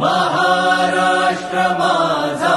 महाराष्ट्र माझा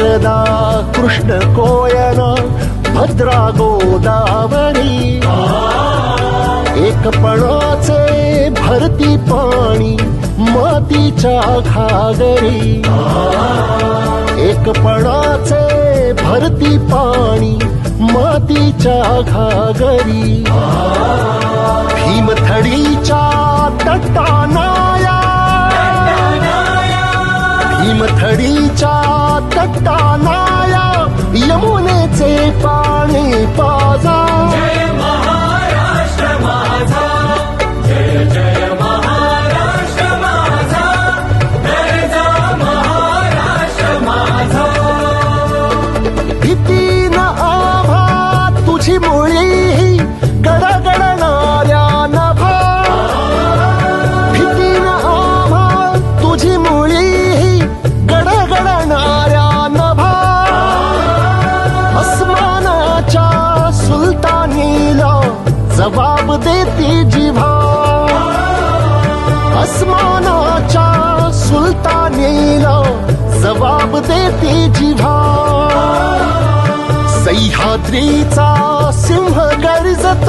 रेवा कृष्ण कोयना भद्रा गोदावरी. एकपणाचे भरती पाणी मातीच्या घागरी. एकपणाचे भरती पाणी मातीच्या घागरी. भीमथडीच्या तट्टानाया भीमथडीच्या तटानाया यमुनेचे पाणी पाजा. जवाब देती जिव्हा अस्मानाच्या सुलतानीला जवाब देती जिव्हा सह्याद्रीचा सिंह गर्जत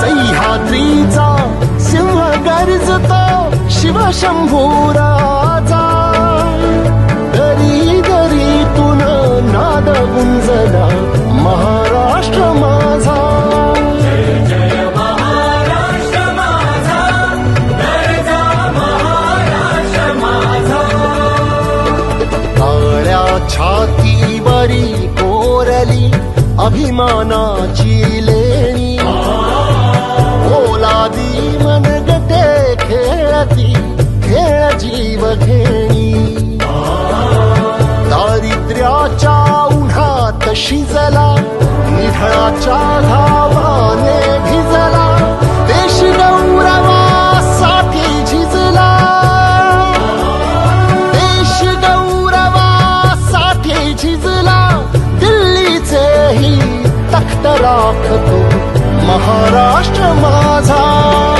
सह्याद्रीचा सिंह गर्जत शिवशंभूराजा नाद गुंजला महाराष्ट्र माझा. जय महाराष्ट्र छातीवरी कोरली अभिमानाची लेणी. ओलादी मनगटे खेळती. दिल्लीचे दिल्लीचेही तख्त राखतो. महाराष्ट्र माझा.